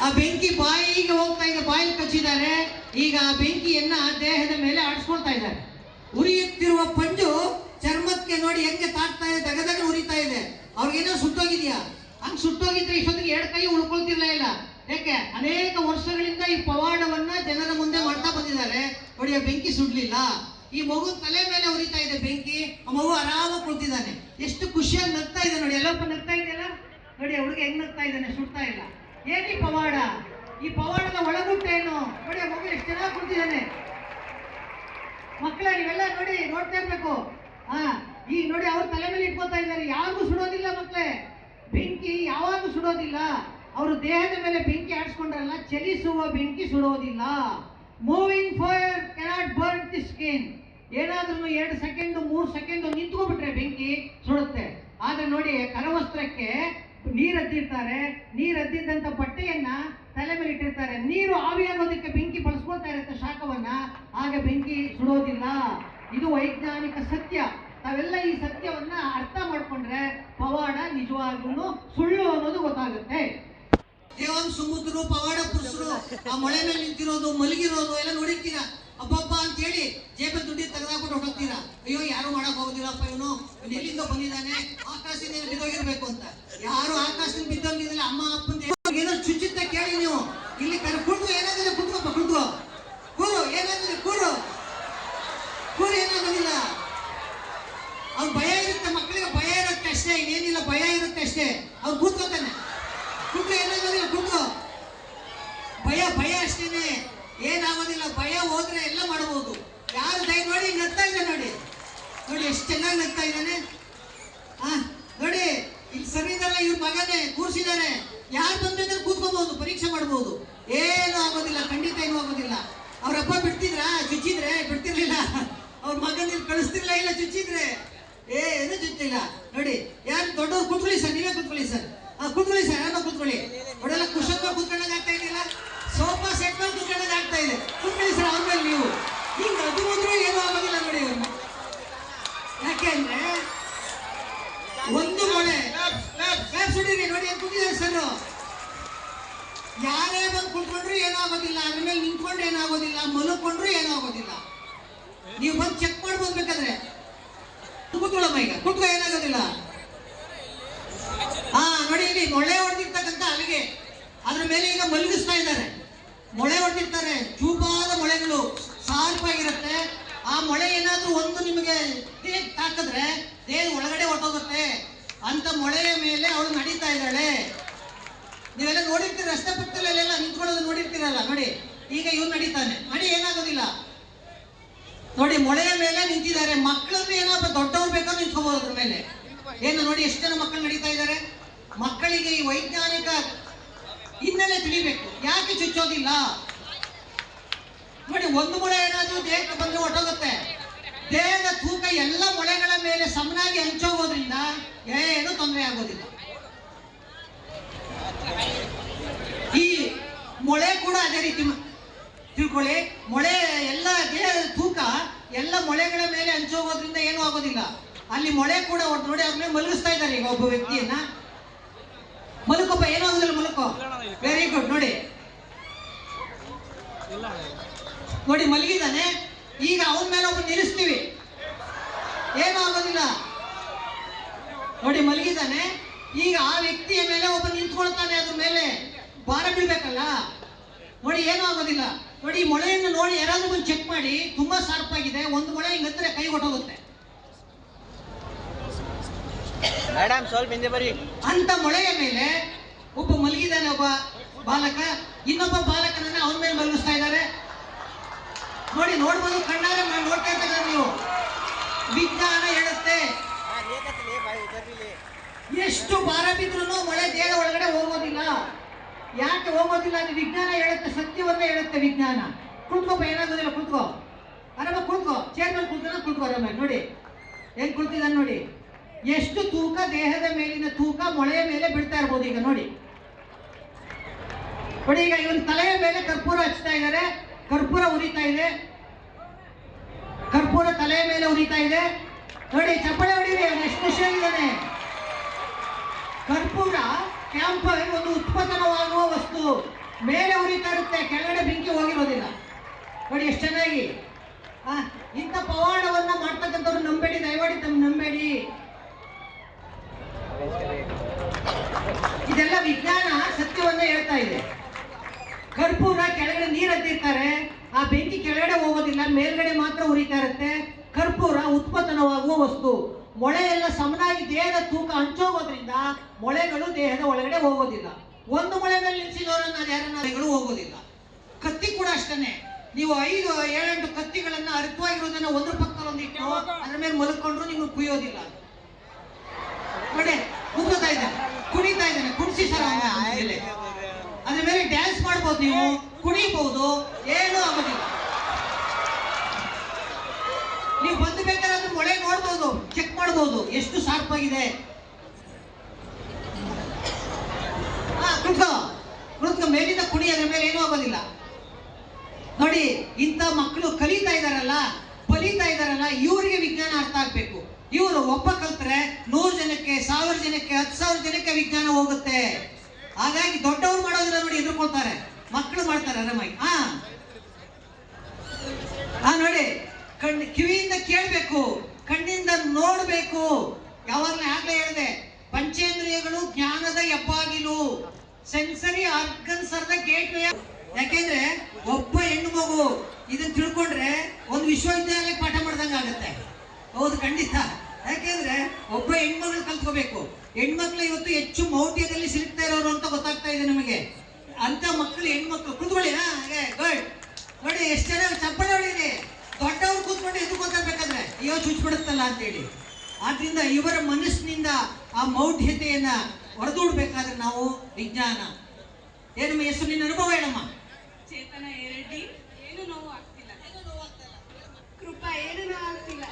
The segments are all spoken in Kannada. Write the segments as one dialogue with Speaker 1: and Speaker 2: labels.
Speaker 1: ಆ ಬೆಂಕಿ ಬಾಯಿಗೆ ಹೋಗ್ತಾ ಇದೆ ಬಾಯಿ ಕಚ್ಚಿದ್ದಾರೆ. ಈಗ ಆ ಬೆಂಕಿಯನ್ನ ದೇಹದ ಮೇಲೆ ಆಡಿಸ್ಕೊಳ್ತಾ ಇದ್ದಾರೆ. ಉರಿಯುತ್ತಿರುವ ಪಂಜು ಚರ್ಮಕ್ಕೆ ನೋಡಿ ಹೆಂಗೆ ತಾಕ್ತಾ ಇದೆ ದಗದಗ ಉರಿತಾ ಇದೆ. ಅವ್ರಿಗೇನೋ ಸುಟ್ಟೋಗಿದ್ಯಾ? ಹಂಗ್ ಸುಟ್ಟೋಗಿದ್ರೆ ಇಷ್ಟೊತ್ತಿಗೆ ಎರಡು ಕೈ ಉಳ್ಕೊಳ್ತಿರ್ಲೇ ಇಲ್ಲ. ಯಾಕೆ? ಅನೇಕ ವರ್ಷಗಳಿಂದ ಈ ಪವಾಡವನ್ನ ಜನರ ಮುಂದೆ ಮಾಡ್ತಾ ಬಂದಿದ್ದಾರೆ. ನೋಡಿ, ಆ ಬೆಂಕಿ ಸುಡ್ಲಿಲ್ಲ. ಈ ಮಗು ತಲೆ ಮೇಲೆ ಉರಿತಾ ಇದೆ ಬೆಂಕಿ. ಆ ಮಗು ಆರಾಮಾಗಿ ಕುಳಿತಿದ್ದಾನೆ. ಎಷ್ಟು ಖುಷಿಯಾಗಿ ನಗ್ತಾ ಇದೆ ನೋಡಿ. ಎಲ್ಲಪ್ಪ ನಗ್ತಾ ಇದೆಯಲ್ಲ? ನೋಡಿ ಹುಡುಗ ಹೆಂಗ್ ನಗ್ತಾ ಇದ್ದಾನೆ? ಸುಡ್ತಾ ಇಲ್ಲ. ಏನ್ ಈ ಪವಾಡ? ಈ ಪವಾಡದ ಒಳಗುಟ್ಟೇನು ನೋಡಿ ಮಗು ಎಷ್ಟು ಚೆನ್ನಾಗಿ ಕೂತಿದ್ದಾನೆ ಮಕ್ಕಳ, ನೀವೆಲ್ಲ ನೋಡಿ, ನೋಡ್ತಾ ಇರ್ಬೇಕು. ಹಾ ಈಗ ನೋಡಿ ಅವ್ರ ತಲೆ ಮೇಲೆ ಇಟ್ಕೋತಾ ಇದ್ದಾರೆ. ಯಾರಿಗೂ ಸುಡೋದಿಲ್ಲ ಮಕ್ಕಳೇ. ಬೆಂಕಿ ಯಾವಾಗೂ ಸುಡೋದಿಲ್ಲ. ಅವರು ದೇಹದ ಮೇಲೆ ಬೆಂಕಿ ಆಡಿಸ್ಕೊಂಡ್ರಲ್ಲ, ಚಲಿಸುವ ಬೆಂಕಿ ಸುಡೋದಿಲ್ಲ. Moving fire cannot burn the skin ಏನಾದ್ರೂ ಎರಡು ಸೆಕೆಂಡ್, ಮೂರು ಸೆಕೆಂಡ್ ನಿಂತ್ಕೊಂಡ್ಬಿಟ್ರೆ ಬೆಂಕಿ ಸುಡುತ್ತೆ. ಆದ್ರೆ ನೋಡಿ, ಕರವಸ್ತ್ರಕ್ಕೆ ನೀರು ಹದ್ದಿರ್ತಾರೆ ನೀರು ಹದ್ದಿದ್ದಂತ ಬಟ್ಟೆಯನ್ನ ತಲೆ ಮೇಲೆ ಇಟ್ಟಿರ್ತಾರೆ. ನೀರು ಆವಿಯಾಗೋದಕ್ಕೆ ಬೆಂಕಿ ಬಳಸ್ಕೊಳ್ತಾ ಇರುತ್ತೆ ಶಾಖವನ್ನ, ಆಗ ಬೆಂಕಿ ಸುಡೋದಿಲ್ಲ. ಇದು ವೈಜ್ಞಾನಿಕ ಸತ್ಯ. ತಾವೆಲ್ಲ ಈ ಸತ್ಯವನ್ನ ಅರ್ಥ ಮಾಡ್ಕೊಂಡ್ರೆ ಪವಾಡ ನಿಜವಾಗ್ಲೂ ಸುಳ್ಳು ಅನ್ನೋದು ಗೊತ್ತಾಗುತ್ತೆ. ದೇವನ್ ಸುಮುದ್ರು ಪವಾಡ ಪುರುಷರು ಆ ಮಳೆ ಮೇಲೆ ನಿಂತಿರೋದು, ಮಲಗಿರೋದು ಎಲ್ಲ ನೋಡಿರ್ತೀರಾ? ಅಬ್ಬಬ್ಬ ಅಂತ ಹೇಳಿ ಜೇಬ ತೆಗೆದಾಕ್ಬಿಟ್ಟು ಅಯ್ಯೋ, ಯಾರು ಮಾಡಕ್ ಹೋಗೋದಿಲ್ಲಪ್ಪ ಇವನು. ಎಲ್ಲಿಂದ ಬಂದಿದ್ದಾನೆ? ಆಕಾಶದಿಂದ ಬಿದ್ದೋಗಿರ್ಬೇಕು ಅಂತ. ಯಾರು ಆಕಾಶದಿಂದ ಬಿದ್ದೋಗಿದಿಲ್ಲ ಅಮ್ಮ ಅಪ್ಪಂತ ಏನೋ ಚುಚ್ಚುತ್ತ ಕೇಳಿ ನೀವು. ಇಲ್ಲಿ ಕರ್ಕೊಂಡು ಏನಾಗಿದೆ ಕುತ್ಕೋಪ್ಪ ಕುಡ್ದು ಕೂರು, ಏನಾದ್ರೆ ಕೂರು. ಕೂರು ಏನಾಗೋದಿಲ್ಲ ಅವ್ರು ಭಯ ಇರುತ್ತೆ ಮಕ್ಕಳಿಗೆ, ಭಯ ಇರುತ್ತೆ ಅಷ್ಟೇ, ಇನ್ನೇನಿಲ್ಲ, ಭಯ ಇರುತ್ತೆ ಅಷ್ಟೇ. ಅವ್ರು ಕೂತ್ಕೋತಾನೆ ಕೂತ್ಕೋ ಏನಾಗೋದಿಲ್ಲ ಕುಟ್ಟು ಭಯ ಭಯ ಅಷ್ಟೇನೆ. ಏನಾಗೋದಿಲ್ಲ, ಭಯ ಹೋದ್ರೆ ಎಲ್ಲ ಮಾಡಬಹುದು. ಯಾರು ದಯ ನೋಡಿ ನಗ್ತಾ ಇದೆ ನೋಡಿ. ನೋಡಿ, ಎಷ್ಟು ಚೆನ್ನಾಗಿ ನಗ್ತಾ ಇದ್ದಾನೆ. ಹಾ ನೋಡಿ, ಇಲ್ಲಿ ಸರಿದಾರೆ ಇವ್ರ ಮಗನೇ ಕೂರ್ಸಿದಾನೆ ಯಾರು ಬಂದ್ರೆ ಕೂತ್ಕೋಬಹುದು ಪರೀಕ್ಷೆ ಮಾಡಬಹುದು ಏನು ಆಗೋದಿಲ್ಲ, ಖಂಡಿತ ಏನು ಆಗೋದಿಲ್ಲ. ಅವ್ರಪ್ಪ ಬಿಡ್ತಿದ್ರ? ಚುಚ್ಚಿದ್ರೆ? ಬಿಡ್ತಿರ್ಲಿಲ್ಲ. ಅವ್ರ ಮಗನ ಇಲ್ಲಿ ಕಳಿಸ್ತಿರ್ಲಿಲ್ಲ ಇಲ್ಲ, ಚುಚ್ಚಿದ್ರೆ? ಏ, ಏನು ಚುಚ್ಚಿಲ್ಲ. ನೋಡಿ, ಯಾರು ದೊಡ್ಡವ್ರು ಕೂತ್ಕೊಳ್ಳಿ ಸರ್, ನೀವೇ ಕೂತ್ಕೊಳ್ಳಿ ಸರ್. ಹಾ ಕೂತ್ಕೊಳ್ಳಿ ಸರ್ ಯಾರೋ ಕೂತ್ಕೊಳ್ಳಿ. ಕುಶನ್ ಮೇಲೆ ಕೂತ್ಕೊಂಡಾಗ ಆಗ್ತಾ ಇದೆಯಲ್ಲ? ಸೋಫಾ ಸೆಟ್ ಮೇಲೆ ಕೂತ್ಕೊಂಡಾಗ ಆಗ್ತಾ ಇದೆ. ಕೂತ್ಕೊಳ್ಳಿ ಸರ್ ಅವ್ರ ಮೇಲೆ ನೀವು ಹಿಂಗೆ ಅದು ಹೋದ್ರೂ ಏನೂ ಆಗೋದಿಲ್ಲ ನೋಡಿ ಅವ್ರನ್ನ ಯಾಕೆ ಅಂದ್ರೆ ಒಂದು ಮೊಳೆ ಕ್ಲಾಪ್ ಸುಡೀರಿ ನೋಡಿ ಅಂತ ಕೂತಿದ್ದಾರೆ ಸರ್ ಯಾರೇ ಬಂದು ಕುತ್ಕೊಂಡ್ರು ಏನಾಗೋದಿಲ್ಲ. ಅದ್ರ ಮೇಲೆ ನಿಂತ್ಕೊಂಡು ಏನಾಗೋದಿಲ್ಲ. ಮಲ್ಕೊಂಡ್ರು ಏನಾಗೋದಿಲ್ಲ. ನೀವು ಬಂದು ಚೆಕ್ ಮಾಡ್ಬೋದು ಬೇಕಾದ್ರೆ ಮೈಗ ಈಗ. ಏನಾಗೋದಿಲ್ಲ. ಹಾ, ನೋಡಿ ಇಲ್ಲಿ ಮೊಳೆ ಹೊಡೆದಿರ್ತಕ್ಕಂಥ ಅಲ್ಲಿಗೆ. ಅದ್ರ ಮೇಲೆ ಈಗ ಮಲಗಿಸ್ತಾ ಇದ್ದಾರೆ. ಮೊಳೆ ಹೊಡೆದಿರ್ತಾರೆ. ಚೂಪಾದ ಮೊಳೆಗಳು ಸಾರ್ಪಾಗಿರುತ್ತೆ ಆ ಮೊಳೆ ಏನಾದ್ರೂ ಒಂದು ನಿಮಗೆ ಹಾಕಿದ್ರೆ ತಾಕಿದ್ರೆ, ದೇಹ ಒಳಗಡೆ ಹೊಟ್ಟೋಗುತ್ತೆ ಅಂತ ಮೊಳೆಯ ಮೇಲೆ ಅವಳು ನಡೀತಾ ಇದ್ದಾಳೆ. ನೀವೆಲ್ಲ ನೋಡಿರ್ತೀರ ರಸ್ತೆ ಪಕ್ಕದಲ್ಲೆಲ್ಲ ನಿಂತ್ಕೊಳ್ಳೋದು ನೋಡಿರ್ತೀರಲ್ಲ, ನೋಡಿ. ಈಗ ಇವ್ರು ನಡೀತಾನೆ. ನಡಿ, ಏನಾಗೋದಿಲ್ಲ. ನೋಡಿ, ಮೊಳೆಯ ಮೇಲೆ ನಿಂತಿದ್ದಾರೆ. ಮಕ್ಕಳನ್ನ ಏನಾದ್ರು ದೊಡ್ಡವ್ರು ಬೇಕಾದ್ರೂ ನಿಂತ್ಕೋಬಹುದು ಅದ್ರ ಮೇಲೆ? ಏನು ನೋಡಿ, ಎಷ್ಟು ಜನ ಮಕ್ಕಳು ನಡೀತಾ ಇದ್ದಾರೆ? ಮಕ್ಕಳಿಗೆ ಈ ವೈಜ್ಞಾನಿಕ ಹಿನ್ನೆಲೆ ತಿಳಿಬೇಕು. ಯಾಕೆ ಚುಚ್ಚೋದಿಲ್ಲ? ನೋಡಿ, ಒಂದು ಮೊಳೆ ಏನಾದ್ರೂ ದೇಹಕ್ಕೆ ಬಂದ್ರೆ ಹೊಟ್ಟೋಗುತ್ತೆ ದೇಹದ ತೂಕ ಎಲ್ಲ ಮೊಳೆಗಳ ಮೇಲೆ ಸಮನಾಗಿ ಹಂಚೋಗೋದ್ರಿಂದ ಏನು ತೊಂದರೆ ಆಗೋದಿಲ್ಲ ಈ ಮೊಳೆ ಕೂಡ ಅದೇ ರೀತಿ ಮ- ತಿಳ್ಕೊಳ್ಳಿ ಮೊಳೆ ಎಲ್ಲ ದೇಹದ ತೂಕ, ಎಲ್ಲ ಮೊಳೆಗಳ ಮೇಲೆ ಹಂಚೋಗೋದ್ರಿಂದ ಏನೂ ಆಗೋದಿಲ್ಲ. ಅಲ್ಲಿ ಮೊಳೆ ಕೂಡ ನೋಡಿ ಮೇಲೆ ಮಲಗಿಸ್ತಾ ಇದ್ದಾರೆ ಈಗ ಒಬ್ಬ ವ್ಯಕ್ತಿಯನ್ನ. ಮಲಕೋಪ್ಪ ಏನೂ ಆಗೋದಿಲ್ಲ ಮಲಕೋ. ವೆರಿ ಗುಡ್ ನೋಡಿ. ನೋಡಿ ಮಲಗಿದಾನೆ ಈಗ ಅವನ ಮೇಲೆ ಒಬ್ಬ ನಿಲ್ಲಿಸ್ತೀವಿ. ಏನೂ ಆಗೋದಿಲ್ಲ. ನೋಡಿ ಮಲಗಿದಾನೆ ಈಗ ಆ ವ್ಯಕ್ತಿಯ ಮೇಲೆ ಒಬ್ಬ ನಿಂತ್ಕೊಳ್ತಾನೆ ಅದ್ರ ಮೇಲೆ. ಭಾರ ಬೀಳ್ಬೇಕಲ್ಲ. ನೋಡಿ ಏನೂ ಆಗೋದಿಲ್ಲ. ನೋಡಿ ಮೊಳೆಯನ್ನು ನೋಡಿ ಯಾರಾದ್ರೂ ಬಂದು ಚೆಕ್ ಮಾಡಿ ತುಂಬಾ ಶಾರ್ಪ್ ಆಗಿದೆ ಒಂದು ಮೊಳೆ ಹಿಂಗಂದ್ರೆ ಕೈ ಹೊಟ್ಟೋಗುತ್ತೆ
Speaker 2: ಮೇಡಮ್ ಸ್ವಲ್ಪ ಹಿಂದೆ ಬರಿ.
Speaker 1: ಅಂತ ಮೊಳೆಯ ಮೇಲೆ ಒಬ್ಬ ಮಲಗಿದ್ದಾನೆ ಒಬ್ಬ ಬಾಲಕ. ಇನ್ನೊಬ್ಬ ಬಾಲಕನನ್ನ ಅವನ ಮೇಲೆ ಮಲಗಿಸ್ತಾ ಇದ್ದಾರೆ. ನೋಡಿ ನೋಡ್ಬೋದು ಕಣ್ಣಾರೆ ನೋಡ್ತಾ ಇದ್ದಾರೆ ನೀವು. ವಿಜ್ಞಾನ ಹೇಳುತ್ತೆ. ಎಷ್ಟು ಭಾರ ಬಿದ್ರು ಮೊಳೆ ದೇಹ ಒಳಗಡೆ ಹೋಗೋದಿಲ್ಲ. ಯಾಕೆ ಹೋಗೋದಿಲ್ಲ ಅದು ವಿಜ್ಞಾನ ಹೇಳುತ್ತೆ, ಸತ್ಯವನ್ನ ಹೇಳುತ್ತೆ ವಿಜ್ಞಾನ. ಕುತ್ಕೋಪ್ಪ ಏನಾಗೋದಿಲ್ಲ ಕುತ್ಕೋ ಆರಾಮ ಕುತ್ಕೋ ಚೇರ್ ಮೇಲೆ ಕುತ್ಕೊಂಡು ಕುತ್ಕೋ ಆರಾಮ ನೋಡಿ. ಹೆಂಗ್ ಕುಳ್ತಿದ್ದಾನೆ ನೋಡಿ. ಎಷ್ಟು ತೂಕ ದೇಹದ ಮೇಲಿನ ತೂಕ ಮೊಳೆಯ ಮೇಲೆ ಬಿಡ್ತಾ ಇರ್ಬೋದು ಈಗ, ನೋಡಿ. ನೋಡಿ, ಈಗ ಇವನ್ ತಲೆಯ ಮೇಲೆ ಕರ್ಪೂರ ಹಚ್ತಾ ಇದ್ದಾರೆ ಕರ್ಪೂರ ಉರಿತಾ ಇದೆ. ಕರ್ಪೂರ ತಲೆಯ ಮೇಲೆ ಉರಿತಾ ಇದೆ. ನೋಡಿ, ಚಪ್ಪಳೆ ಹೊಡಿರಿ ಎಷ್ಟು ಖುಷಿಯಾಗಿದ್ದಾನೆ ಕರ್ಪೂರ ಕ್ಯಾಂಪರ್ ಒಂದು ಉತ್ಪತನವಾಗುವ ವಸ್ತು. ಮೇಲೆ ಉರಿತಾ ಇರುತ್ತೆ ಕೆಳಗಡೆ ಬೆಂಕಿ ಹೋಗಿರೋದಿಲ್ಲ. ನೋಡಿ ಎಷ್ಟು ಚೆನ್ನಾಗಿ. ಇಂಥ ಪವಾಡವನ್ನ ಮಾಡ್ತಕ್ಕಂಥವ್ರು ನಂಬೇಡಿ ದಯಮಾಡಿ ತಮ್ಮ ನಂಬೇಡಿ. ಇದೆಲ್ಲ ವಿಜ್ಞಾನ ಸತ್ಯವನ್ನ ಹೇಳ್ತಾ ಇದೆ. ಕರ್ಪೂರ ಕೆಳಗಡೆ ನೀರು ಹತ್ತಿರ್ತಾರೆ, ಆ ಬೆಂಕಿ ಕೆಳಗಡೆ ಹೋಗೋದಿಲ್ಲ, ಮೇಲ್ಗಡೆ ಮಾತ್ರ ಉರಿತಾ ಇರುತ್ತೆ. ಕರ್ಪೂರ ಉತ್ಪತನವಾಗುವ ವಸ್ತು. ಮೊಳೆ ಎಲ್ಲ ಸಮನಾಗಿ ದೇಹದ ತೂಕ ಹಂಚೋಗೋದ್ರಿಂದ ಮೊಳೆಗಳು ದೇಹದ ಒಳಗಡೆ ಹೋಗೋದಿಲ್ಲ. ಒಂದು ಮೊಳೆ ಮೇಲೆ ನಿಲ್ಸಿದವರನ್ನ ಯಾರನ್ನಾಗಳು ಹೋಗೋದಿಲ್ಲ. ಕತ್ತಿ ಕೂಡ ಅಷ್ಟೇ ನೀವು ಐದು ಏಳೆಂಟು ಕತ್ತಿಗಳನ್ನ ಅರ್ಥವಾಗಿರೋದನ್ನ ಒಂದ್ರ ಪಕ್ಕದಲ್ಲಿ ಇಟ್ಟು ಅದ್ರ ಮೇಲೆ ಮಲಕೊಂಡ್ರು ನಿಮ್ಗೆ ಕುಯ್ಯೋದಿಲ್ಲ. ಕಡೆ ಕುಗ್ತಾ ಇದ್ದಾನೆ ಕುಣಿತಾ ಇದ್ದಾನೆ. ಕುಣಿಸಿ ಸರ್ ಅದ್ರ ಮೇಲೆ ಡ್ಯಾನ್ಸ್ ಮಾಡ್ಬೋದು ನೀವು. ಕುಣಿಬಹುದು ಏನೂ ಆಗೋದಿಲ್ಲ. ನೀವು ಬೇಕಾದ್ರೆ ನೋಡ್ಬೋದು, ಚೆಕ್ ಮಾಡ್ಬೋದು, ಎಷ್ಟು ಶಾರ್ಪ್ ಆಗಿದೆ ಕುತ್ಕೋ ಮೇಲಿಂದ ಕುಣಿ ಅದ್ರ ಮೇಲೆ ಏನೂ ಆಗೋದಿಲ್ಲ. ನೋಡಿ, ಇಂಥ ಮಕ್ಕಳು ಕಲಿತಾ ಇದಾರಲ್ಲ ಕಲಿತಾ ಇದಾರಲ್ಲ, ಇವರಿಗೆ ವಿಜ್ಞಾನ ಅರ್ಥ ಆಗ್ಬೇಕು. ಇವರು ಒಬ್ಬ ಕಲ್ತ್ರೆ ನೂರು ಜನಕ್ಕೆ, ಸಾವಿರ ಜನಕ್ಕೆ, ಹತ್ತು ಸಾವಿರ ಜನಕ್ಕೆ ವಿಜ್ಞಾನ ಹೋಗುತ್ತೆ. ಹಾಗಾಗಿ ದೊಡ್ಡವ್ರು ಮಾಡೋದಿಲ್ಲ ನೋಡಿ ಎದುರ್ಕೊಳ್ತಾರೆ ಮಕ್ಕಳು ಮಾಡ್ತಾರೆ ಅರಮಾಯಿ ಹಾ ನೋಡಿ ಕಣ್ಣು ಕಿವಿಯಿಂದ ಕೇಳಬೇಕು, ಕಣ್ಣಿಂದ ನೋಡಬೇಕು. ಯಾವಾಗಲೇ ಆಗ್ಲೇ ಹೇಳಿದೆ, ಪಂಚೇಂದ್ರಿಯಗಳು ಜ್ಞಾನದ ಹೆಬ್ಬಾಗಿಲು ಸೆನ್ಸರಿ ಆರ್ಗನ್ಸ್ ಆರ್ ಗೇಟ್ ಯಾಕೆಂದ್ರೆ ಒಬ್ಬ ಹೆಣ್ಣು ಮಗು ಇದನ್ನ ತಿಳ್ಕೊಂಡ್ರೆ ಒಂದು ವಿಶ್ವವಿದ್ಯಾಲಯಕ್ಕೆ ಪಾಠ ಮಾಡ್ದಂಗೆ ಆಗುತ್ತೆ. ಹೌದು, ಖಂಡಿತ. ಯಾಕೆಂದ್ರೆ ಒಬ್ಬ ಹೆಣ್ಮಗಳು ಕಲ್ತ್ಕೋಬೇಕು. ಹೆಣ್ಮಕ್ಳು ಇವತ್ತು ಹೆಚ್ಚು ಮೌಢ್ಯದಲ್ಲಿ ಸಿಲುಕ್ತಾ ಇರೋರು ಅಂತ ಗೊತ್ತಾಗ್ತಾ ಇದೆ ನಮಗೆ. ಅಂತ ಮಕ್ಕಳು ಹೆಣ್ಮಕ್ಳು ಕುತ್ಕೊಳ್ಳಿ ಹಾಗೆ ಗುಡ್ ನೋಡಿ, ಎಷ್ಟು ಜನ ಚಪ್ಪಳ ಹೊಡೀರಿ ದೊಡ್ಡವ್ರು ಕೂತ್ಕೊಂಡು ಎದ್ದು ಗೊತ್ತಾಗಬೇಕಾದ್ರೆ ಅಯ್ಯೋ ಚುಚ್ಚಿಬಿಡುತ್ತಲ್ಲ ಅಂತೇಳಿ. ಆದ್ರಿಂದ ಇವರ ಮನಸ್ಸಿನಿಂದ ಆ ಮೌಢ್ಯತೆಯನ್ನ ಹೊರದೂಡ್ಬೇಕಾದ್ರೆ ನಾವು ವಿಜ್ಞಾನ. ಏನಮ್ಮ ಹೆಸರು ನಿನ್ನ ಅನುಭವ ಹೇಳಮ್ಮ?
Speaker 3: ಚೇತನ ಎರಡಿ ಏನು ನೋವು ಆಗ್ತಿಲ್ಲ. ಕೃಪಾ ಏನು ನೋವು ಆಗ್ತಿಲ್ಲ?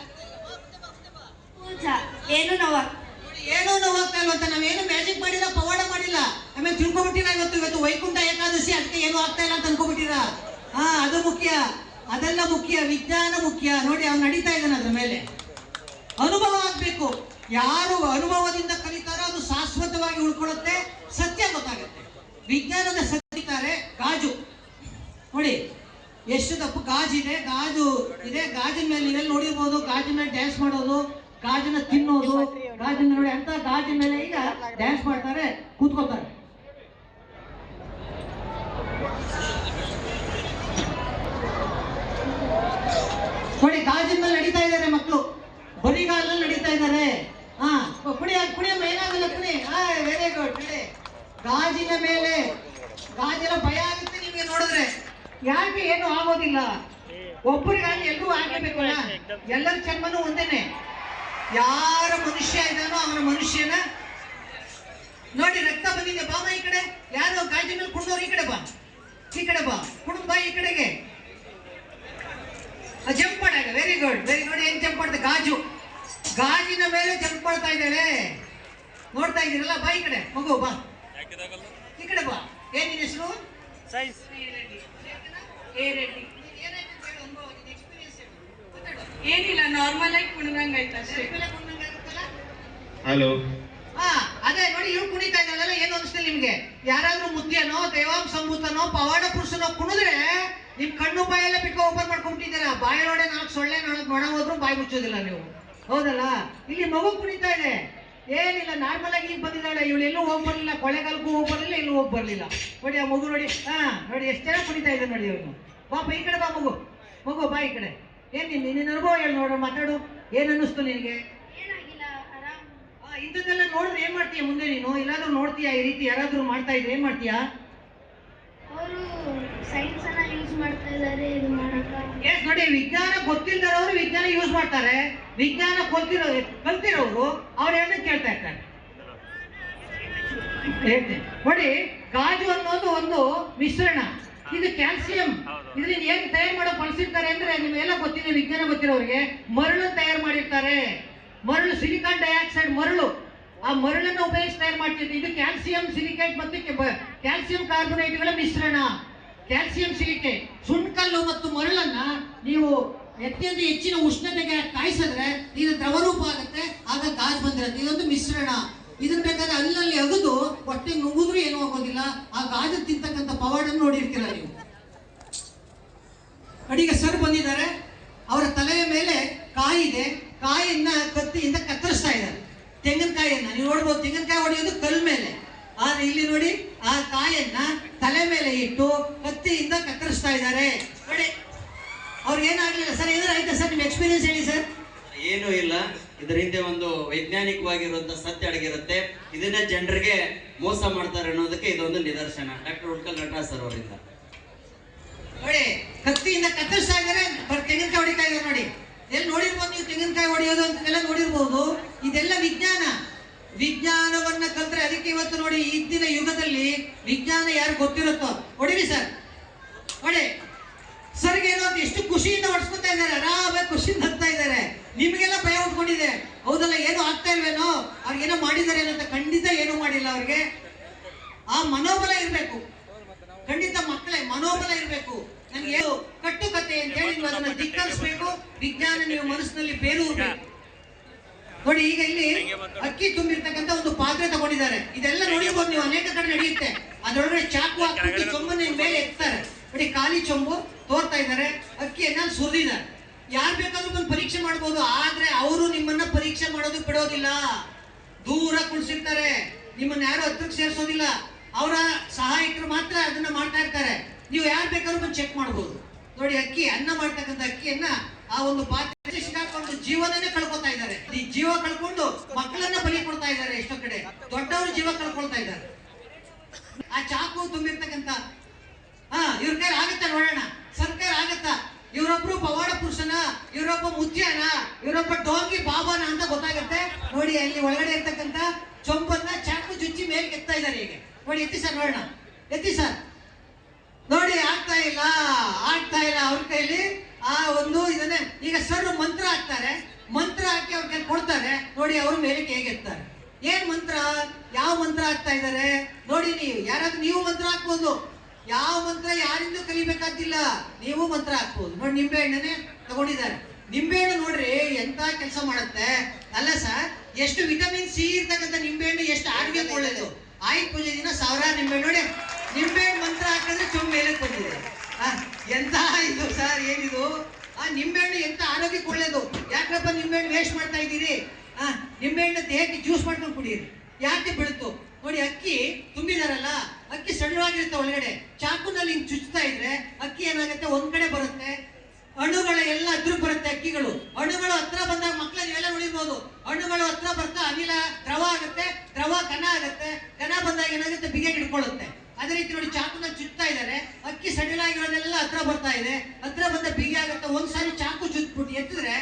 Speaker 3: ಪೂಜಾ ಏನು ನೋವು
Speaker 1: ಏನೋ ನೋವಾಗ್ತಾ ಇಲ್ವಂತ ನಾವೇನು ಮ್ಯಾಜಿಕ್ ಮಾಡಿಲ್ಲ ಪವಾಡ ಮಾಡಿಲ್ಲ. ಆಮೇಲೆ ತಿಳ್ಕೊಬಿಟ್ಟಿರ ಇವತ್ತು ಇವತ್ತು ವೈಕುಂಠ ಏಕಾದಶಿ ಅದಕ್ಕೆ ಏನು ಆಗ್ತಾ ಇಲ್ಲ ಅಂತ ಅನ್ಕೊಬಿಟ್ಟಿರ ಹಾ ಅದು ಮುಖ್ಯ. ಅದೆಲ್ಲ ಮುಖ್ಯ, ವಿಜ್ಞಾನ ಮುಖ್ಯ. ನೋಡಿ, ಅವ್ನು ನಡೀತಾ ಇದ್ದಾನೆ ಅದ್ರ ಮೇಲೆ. ಅನುಭವ ಆಗ್ಬೇಕು. ಯಾರು ಅನುಭವದಿಂದ ಕಲಿತಾರೋ ಅದು ಶಾಶ್ವತವಾಗಿ ಉಳ್ಕೊಳ್ಳುತ್ತೆ, ಸತ್ಯ ಗೊತ್ತಾಗುತ್ತೆ. ವಿಜ್ಞಾನದ ಸತ್ಯತಾರೆ ಗಾಜು. ನೋಡಿ, ಎಷ್ಟು ತಪ್ಪು ಗಾಜಿದೆ ಗಾಜು ಇದೆ. ಗಾಜಿನ ಮೇಲೆ ನೀವೆಲ್ಲ ನೋಡಿರ್ಬೋದು, ಗಾಜಿನ ಮೇಲೆ ಡ್ಯಾನ್ಸ್ ಮಾಡೋದು, ಗಾಜಿನ ತಿನ್ನೋದು, ಗಾಜಿನ ನೋಡಿ ಅಂತ ಗಾಜಿನ ಮೇಲೆ ಈಗ ಡ್ಯಾನ್ಸ್ ಮಾಡ್ತಾರೆ ಕೂತ್ಕೋತಾರೆ ನೋಡಿ ಗಾಜಿನ ಮೇಲೆ ನಡೀತಾ ಇದ್ದಾರೆ ಮಕ್ಕಳು ಬರಿಗಾಲಲ್ಲಿ ನಡೀತಾ ಇದ್ದಾರೆ ಹಾ ಕುಣಿಯ ಕುಣಿಯಮ್ಮ ಏನಾಗಲ್ಲ ಕುಣಿ ಹಾ ವೆರಿ ಗುಡ್ ನಡಿ ಗಾಜಿನ ಮೇಲೆ, ಗಾಜಿನ ಭಯ ಆಗುತ್ತೆ ನಿಮಗೆ ನೋಡಿದ್ರೆ. ಯಾಕೆ ಏನು ಆಗೋದಿಲ್ಲ. ಒಬ್ಬರಿಗಾಗಿ ಎಲ್ಲರೂ ಆಗಬೇಕಲ್ಲ ಎಲ್ಲರ ಜನ್ಮನೂ ಒಂದೇನೆ. ಯಾರ ಮನುಷ್ಯ ಇದ್ದಾನೋ ಅವನ ಮನುಷ್ಯನ ನೋಡಿ, ರಕ್ತ ಬಂದಿದೆ. ಬಾ ಈ ಕಡೆ. ಯಾರು ಗಾಜಿನ ಮೇಲೆ ಕುಡಿದವ್ರು ಈ ಕಡೆ ಬಾ. ಈ ಕಡೆ ಬಾ. ಕುಡಿದ್ ಬಾ ಈ ಕಡೆಗೆ. ಜಂಪ್ ಮಾಡಾಗ ವೆರಿ ಗುಡ್ ವೆರಿ ನೋಡಿ ಹೆಂಗ್ ಜಂಪ್ ಮಾಡ್ತಾ ಗಾಜು. ಗಾಜಿನ ಮೇಲೆ ಜಂಪ್ ಮಾಡ್ತಾ ಇದ್ದಾಳೆ ನೋಡ್ತಾ ಇದ್ದೀರಲ್ಲ? ಬಾ ಈ ಕಡೆ. ಮಗು, ಬಾ. ಅಂತ ಹೇಳು, ಅನುಭವ, ನಿನ್ experience ಹೇಳು. ಮಾತಾಡು.
Speaker 3: ಏನಿಲ್ಲ ನಾರ್ಮಲ್ ಆಗಿ ಕುಣಿದಂಗಾಯ್ತು ಅಷ್ಟೇ.
Speaker 1: ಬೆಲೆ
Speaker 4: ಹಲೋ
Speaker 1: ಹಾ ಅದೇ ನೋಡಿ ಇವ್ರು ಕುಣಿತಾ ಇದ್ದಾಳಲ್ಲ ಏನು ಅನಿಸ್ತಿಲ್ಲ ನಿಮ್ಗೆ? ಯಾರಾದ್ರೂ ಮುದ್ಯನೋ ದೇವಾಂಶ ಸಂಭೂತನೋ ಪವಾಡ ಪುರುಷನೋ ಕುಣಿದ್ರೆ ನಿಮ್ ಕಣ್ಣು ಬಾಯೆಲ್ಲ ಪಿಕ್ ಓಪನ್ ಮಾಡ್ಕೊಂಡ್ಬಿಟ್ಟಿದ್ದೀರಾ ಬಾಯೊಳಗಡೆ ನಾಲ್ಕು ಸೊಳ್ಳೆ ನಾಲ್ಕು ನೊಣ ಹೋದ್ರು ಬಾಯಿ ಮುಚ್ಚೋದಿಲ್ಲ ನೀವು. ಹೌದಲ್ಲ? ಇಲ್ಲಿ ಮಗು ಕುಣಿತಾ ಇದೆ. ಏನಿಲ್ಲ ನಾರ್ಮಲ್ ಆಗಿ ಈಗ ಬಂದಿದ್ದಾಳೆ. ಇವಳು ಎಲ್ಲೂ ಹೋಗಿ ಬರ್ಲಿಲ್ಲ. ಕೊಳೆಗಾಲಕ್ಕೂ ಹೋಗಿ ಬರ್ಲಿಲ್ಲ ಎಲ್ಲೂ ಹೋಗಿ ಬರ್ಲಿಲ್ಲ. ನೋಡಿ ಆ ಮಗು ನೋಡಿ. ಹಾ ನೋಡಿ ಎಷ್ಟು ಜನ ಕುಣಿತಾ ಇದೆ ನೋಡಿ ಇವನು. ಪಾಪ ಈ ಕಡೆ ಬಾ ಮಗು. ಮಗು ಬಾ ಈ ಕಡೆ. ಏನ್ ನಿನ್ ನಿನ್ನ ಅನುಭವ ಹೇಳಿ ನೋಡು ಮಾತಾಡು. ಏನ್ ಅನ್ನಿಸ್ತು ನಿನಗೆ? ಇಂಥದ್ದೆಲ್ಲ ನೋಡಿದ್ರೆ ಏನ್ ಮಾಡ್ತೀಯ ಮುಂದೆ ನೀನು? ಎಲ್ಲಾದ್ರೂ ನೋಡ್ತೀಯಾ? ಈ ರೀತಿ ಯಾರಾದ್ರೂ ಮಾಡ್ತಾ ಇದ್ರೆ ಏನ್ ಮಾಡ್ತೀಯಾ?
Speaker 3: ಅವರು ಸೈನ್ಸ್ ಅನ್ನ ಯೂಸ್ ಮಾಡ್ತಾ ಇದ್ದಾರೆ ಇದು ಮಾಡಕ
Speaker 1: ಎಸ್ ನೋಡಿ ವಿಜ್ಞಾನ ಗೊತ್ತಿಲ್ಲದವರು ವಿಜ್ಞಾನ ಯೂಸ್ ಮಾಡ್ತಾರೆ. ವಿಜ್ಞಾನ ಗೊತ್ತಿರೋ ಕಲ್ತಿರೋರು ಅವ್ರು ಏನೋ ಕೇಳ್ತಾ ಇರ್ತಾರೆ? ಹೇಳ್ತೀನಿ. ನೋಡಿ ಗಾಜು ಅನ್ನೋದು ಒಂದು ಮಿಶ್ರಣ. ಇದು ಕ್ಯಾಲ್ಸಿಯಂ ಇದರಿಂದ ಏನ್ ತಯಾರು ಮಾಡೋ ಬಳಸಿರ್ತಾರೆ ಅಂದ್ರೆ ನಿಮ್ಗೆಲ್ಲ ಗೊತ್ತಿದೆ ವಿಜ್ಞಾನ ಗೊತ್ತಿರೋರಿಗೆ ಮರಳು ತಯಾರು ಮಾಡಿರ್ತಾರೆ. ಮರಳು ಸಿಲಿಕಾನ್ ಡೈಆಕ್ಸೈಡ್ ಮರಳು. ಆ ಮರಳನ್ನು ಉಪಯೋಗಿಸಿ ತಯಾರು ಮಾಡ್ತಿದ್ದೆ ಇದು ಕ್ಯಾಲ್ಸಿಯಂ ಸಿಲಿಕೇಟ್ ಮತ್ತು ಕ್ಯಾಲ್ಸಿಯಂ ಕಾರ್ಬೋನೇಟ್ಗಳ ಮಿಶ್ರಣ. Calcium silicate. ಸುಣ್ಕಲ್ಲು ಮತ್ತು ಮರಳನ್ನ ನೀವು ಅತ್ಯಂತ ಹೆಚ್ಚಿನ ಉಷ್ಣತೆಗೆ ಕಾಯಿಸಿದ್ರೆ ಇದು ದ್ರವರೂಪ ಆಗುತ್ತೆ, ಆಗ ಗಾಜ್ ಬಂದಿರುತ್ತೆ. ಇದೊಂದು ಮಿಶ್ರಣ. ಇದನ್ನ ಬೇಕಾದ್ರೆ ಅಲ್ಲಲ್ಲಿ ಅಗದು ಹೊಟ್ಟೆಗೆ ನುಗ್ಗಿದ್ರು ಏನೂ ಆಗೋದಿಲ್ಲ. ಆ ಗಾಜು ತಿಂತಕ್ಕಂಥ ಪವಾಡನ್ನು ನೋಡಿರ್ತೀರ ನೀವು. ಅಡಿಗೆ ಸರ್ ಬಂದಿದ್ದಾರೆ. ಅವರ ತಲೆಯ ಮೇಲೆ ಕಾಯಿದೆ. ಕಾಯಿಯನ್ನ ಕತ್ತಿಯಿಂದ ಕತ್ತರಿಸ್ತಾ ಇದ್ದಾರೆ. ತೆಂಗಿನಕಾಯಿಯನ್ನ ನೀವು ನೋಡ್ಬೋದು ತೆಂಗಿನಕಾಯಿ ಹೊಡೆಯೋದು ಕಲ್ ಮೇಲೆ. ಆದ್ರೆ ಇಲ್ಲಿ ನೋಡಿ ಆ ಕಾಯನ್ನ ತಲೆ ಮೇಲೆ ಇಟ್ಟು ಕತ್ತಿಯಿಂದ ಕತ್ತರಿಸ್ತಾ ಇದ್ದಾರೆ. ನೋಡಿ ಅವ್ರಿಗೆ ಏನಾಗ್ಲಿಲ್ಲ ಸರ್ ಏನಾಯ್ತಾ ಸರ್ ನಿಮ್ಮ ಎಕ್ಸ್ಪೀರಿಯನ್ಸ್ ಹೇಳಿ ಸರ್?
Speaker 4: ಏನೂ ಇಲ್ಲ. ಇದರ ಹಿಂದೆ ಒಂದು ವೈಜ್ಞಾನಿಕವಾಗಿರುವಂತ ಸತ್ಯ ಅಡಗಿರುತ್ತೆ. ಇದನ್ನ ಜನರಿಗೆ ಮೋಸ ಮಾಡ್ತಾರೆ ಅನ್ನೋದಕ್ಕೆ ಇದೊಂದು ನಿದರ್ಶನ. ಡಾಕ್ಟರ್ ಉಡ್ಕಲ್ ನಟರಾಜ್ ಸರ್ ಅವರಿಂದ.
Speaker 1: ನೋಡಿ ಕತ್ತಿಯಿಂದ ಕತ್ತರಿಸ್ತಾ ಇದ್ದಾರೆ. ಬರ್ ತೆಂಗಿನಕಾಯಿ ಹೊಡಿತಾ ಇದ್ದಾರೆ ನೋಡಿ. ಎಲ್ಲಿ ನೋಡಿರ್ಬೋದು ನೀವು ತೆಂಗಿನಕಾಯಿ ಹೊಡೆಯೋದು ಅಂತೆಲ್ಲ ನೋಡಿರ್ಬೋದು. ಇದೆಲ್ಲ ವಿಜ್ಞಾನ. ವಿಜ್ಞಾನವನ್ನ ಕಲ್ತ್ರೆ ಅದಕ್ಕೆ ಇವತ್ತು ನೋಡಿ ಇಂದಿನ ಯುಗದಲ್ಲಿ ವಿಜ್ಞಾನ ಯಾರು ಗೊತ್ತಿರುತ್ತೋ. ಹೊಡಿರಿ ಸರ್. ಹೊಡೆ. ಸರ್ಗೆ ಏನೋ ಎಷ್ಟು ಖುಷಿಯಿಂದ ಹೊಡ್ಸ್ಕೊತಾ ಇದ್ದಾರೆ. ಆರಾಮಾಗಿ ಖುಷಿಯಿಂದ ಹತ್ತಾ ಇದ್ದಾರೆ. ನಿಮಗೆಲ್ಲ ಭಯ ಉಟ್ಕೊಂಡಿದೆ. ಹೌದಲ್ಲ, ಏನು ಆಗ್ತಾ ಇಲ್ವೇನೋ? ಅವ್ರಿಗೇನೋ ಮಾಡಿದ್ದಾರೆ ಅಂತ ಖಂಡಿತ ಏನೂ ಮಾಡಿಲ್ಲ ಅವ್ರಿಗೆ. ಆ ಮನೋಬಲ ಇರಬೇಕು. ಖಂಡಿತ ಮಕ್ಕಳೇ ಮನೋಬಲ ಇರಬೇಕು. ನನಗೆ ಕಟ್ಟುಕತೆ ಕಟ್ಟು ಕತೆ ಅಂತ ಹೇಳಿ ನೀವು ಅದನ್ನ ಧಿಕ್ಕರಿಸ್ಬೇಕು. ವಿಜ್ಞಾನ ನೀವು ಮನಸ್ಸಿನಲ್ಲಿ ಬೇರು ನೋಡಿ, ಈಗ ಇಲ್ಲಿ ಅಕ್ಕಿ ತುಂಬಿರ್ತಕ್ಕಂಥ ಒಂದು ಪಾತ್ರೆ ತಗೊಂಡಿದ್ದಾರೆ. ಇದೆಲ್ಲ ನೋಡಿರ್ಬೋದು ನೀವು, ಅನೇಕ ಕಡೆ ನಡೆಯುತ್ತೆ. ಅದರೊಳಗೆ ಚಾಕು ಹಾಕಿ ಚೊಂಬನ್ನ ಮೇಲೆ ಎತ್ತಾರೆ. ನೋಡಿ, ಖಾಲಿ ಚೊಂಬು ತೋರ್ತಾ ಇದ್ದಾರೆ. ಅಕ್ಕಿಯನ್ನ ಸುರಿದಿದ್ದಾರೆ. ಯಾರು ಬೇಕಾದ್ರೂ ಬಂದು ಪರೀಕ್ಷೆ ಮಾಡ್ಬೋದು, ಆದ್ರೆ ಅವರು ನಿಮ್ಮನ್ನ ಪರೀಕ್ಷೆ ಮಾಡೋದು ಬಿಡೋದಿಲ್ಲ. ದೂರ ಕುಳಿಸಿರ್ತಾರೆ. ನಿಮ್ಮನ್ನ ಯಾರು ಹತ್ರಕ್ಕೆ ಸೇರಿಸೋದಿಲ್ಲ. ಅವರ ಸಹಾಯಕರು ಮಾತ್ರ ಅದನ್ನ ಮಾಡ್ತಾ ಇರ್ತಾರೆ. ನೀವು ಯಾರು ಬೇಕಾದ್ರೂ ಬಂದು ಚೆಕ್ ಮಾಡ್ಬೋದು. ನೋಡಿ ಅಕ್ಕಿ, ಅನ್ನ ಮಾಡ್ತಕ್ಕಂಥ ಅಕ್ಕಿಯನ್ನ ಆ ಒಂದು ಪಾತ್ರೆ ಸಿಗಾಕೊಂಡು ಜೀವನನೇ ಕಳ್ಕೊತಾ ಇದ್ದಾರೆ. ಈ ಜೀವ ಕಳ್ಕೊಂಡು ಮಕ್ಕಳನ್ನ ಬಲಿ ಕೊಡ್ತಾ ಇದ್ದಾರೆ ಎಷ್ಟೋ ಕಡೆ. ದೊಡ್ಡವರು ಜೀವ ಕಳ್ಕೊಳ್ತಾ ಇದ್ದಾರೆ. ಆ ಚಾಕು ತುಂಬಿರ್ತಕ್ಕಂಥ, ಹಾ, ಇವ್ರ ಕೈ ಆಗತ್ತಾ ನೋಡೋಣ. ಸರ್ಕಾರ ಆಗತ್ತಾ? ಇವರೊಬ್ರು ಪವಾಡ ಪುರುಷನ ಇವರೊಬ್ಬ ಮುತ್ಯನ ಇವರೊಬ್ಬ ಡೋಂಗಿ ಬಾಬಾನ ಅಂತ ಗೊತ್ತಾಗುತ್ತೆ? ನೋಡಿ, ಅಲ್ಲಿ ಒಳಗಡೆ ಇರ್ತಕ್ಕಂಥ ಚೊಂಬನ್ನ ಚಾಕು ಚುಚ್ಚಿ ಮೇಲೆ ಎತ್ತಾ ಇದ್ದಾರೆ ಈಗ. ನೋಡಿ, ಎತ್ತಿ ಸರ್ ನೋಡೋಣ. ಎತ್ತಿ ಸರ್. ನೋಡಿ, ಆಗ್ತಾ ಇಲ್ಲ ಆಗ್ತಾ ಇಲ್ಲ ಅವ್ರ ಕೈಲಿ. ಆ ಒಂದು ಇದನ್ನೇ, ಈಗ ಸರ್ ಮಂತ್ರ ಹಾಕ್ತಾರೆ. ಮಂತ್ರ ಹಾಕಿ ಅವ್ರ ಕೈ ಕೊಡ್ತಾರೆ. ನೋಡಿ, ಅವ್ರ ಮೇಲೆ ಹೇಗಿರ್ತಾರೆ ಏನ್ ಮಂತ್ರ? ಯಾವ ಮಂತ್ರ ಹಾಕ್ತಾ ಇದ್ದಾರೆ? ನೋಡಿ ನೀವು, ಯಾರಾದ್ರೂ ನೀವು ಮಂತ್ರ ಹಾಕ್ಬೋದು. ಯಾವ ಮಂತ್ರ ಯಾರಿಂದ ಕಲಿಬೇಕಾದಿಲ್ಲ ನೀವು ಮಂತ್ರ ಹಾಕ್ಬೋದು. ನೋಡಿ ನಿಂಬೆ ಹಣ್ಣನೇ ತಗೊಂಡಿದ್ದಾರೆ. ನಿಂಬೆ ಹಣ್ಣು ನೋಡ್ರಿ, ಎಂತ ಕೆಲಸ ಮಾಡುತ್ತೆ. ಅಲ್ಲ ಸರ್, ಎಷ್ಟು ವಿಟಮಿನ್ ಸಿ ಇರ್ತಕ್ಕಂಥ ನಿಂಬೆ ಹಣ್ಣು ಎಷ್ಟು ಆರೋಗ್ಯಕ್ಕೆ ಒಳ್ಳೇದು. ಆಯುಧ ಪೂಜೆ ದಿನ ಸಾವಿರಾರು ನಿಂಬೆ ನೋಡಿ. ನಿಂಬೆ ಮಂತ್ರ ಹಾಕಿದ್ರೆ ಚೊಂಬ ಮೇಲೆ ಬಂದಿದೆ ಎಂತ ಇದು ಸರ್, ಏನಿದು? ಆ, ನಿಂಬೆಹಣ್ಣು ಎಂತ ಆರೋಗ್ಯಕ್ಕೆ ಒಳ್ಳೇದು? ಯಾಕಪ್ಪ ನಿಂಬೆಹಣ್ಣು ವೇಸ್ಟ್ ಮಾಡ್ತಾ ಇದ್ದೀರಿ? ಆ, ನಿಂಬೆಹಣ್ಣು ದೇಹಕ್ಕೆ ಜ್ಯೂಸ್ ಮಾಡ್ಕೊಂಡು ಕುಡಿಯಿರಿ ಯಾಕೆ ಬೀಳ್ತು ನೋಡಿ, ಅಕ್ಕಿ ತುಂಬಿದಾರಲ್ಲ, ಅಕ್ಕಿ ಸಣ್ಣವಾಗಿರುತ್ತೆ ಒಳಗಡೆ. ಚಾಕುನಲ್ಲಿ ಹಿಂಗೆ ಚುಚ್ತಾ ಇದ್ರೆ ಅಕ್ಕಿ ಏನಾಗುತ್ತೆ? ಒಂದ್ ಕಡೆ ಬರುತ್ತೆ. ಹಣ್ಣುಗಳ ಎಲ್ಲ ಹತ್ರ ಬರುತ್ತೆ ಅಕ್ಕಿಗಳು. ಹಣ್ಣುಗಳು ಹತ್ರ ಬಂದಾಗ ಮಕ್ಕಳ ನೀವೆಲ್ಲ ನೋಡಿರ್ಬೋದು ಹಣ್ಣುಗಳು ಹತ್ರ ಬರ್ತಾ ಅನಿಲ, ದ್ರವ ಆಗುತ್ತೆ. ದ್ರವ ಕಣ ಆಗುತ್ತೆ. ಕಣ ಬಂದಾಗ ಏನಾಗುತ್ತೆ? ಬಿಗೆ ಹಿಡ್ಕೊಳ್ಳುತ್ತೆ. ಅದೇ ರೀತಿ ನೋಡಿ ಚಾಕುನ ಚುತ್ತಾ ಇದ್ದಾರೆ. ಅಕ್ಕಿ ಸಡಿಲಾಗಿರೋದೆಲ್ಲ ಹತ್ರ ಬರ್ತಾ ಇದೆ. ಹತ್ರ ಬಂದ ಬಿಗಿ ಆಗುತ್ತೆ ಒಂದ್ಸಾರಿ ಚಾಕು ಚುಚ್ಬಿಟ್ಟು ಎತ್ತಿದ್ರೆ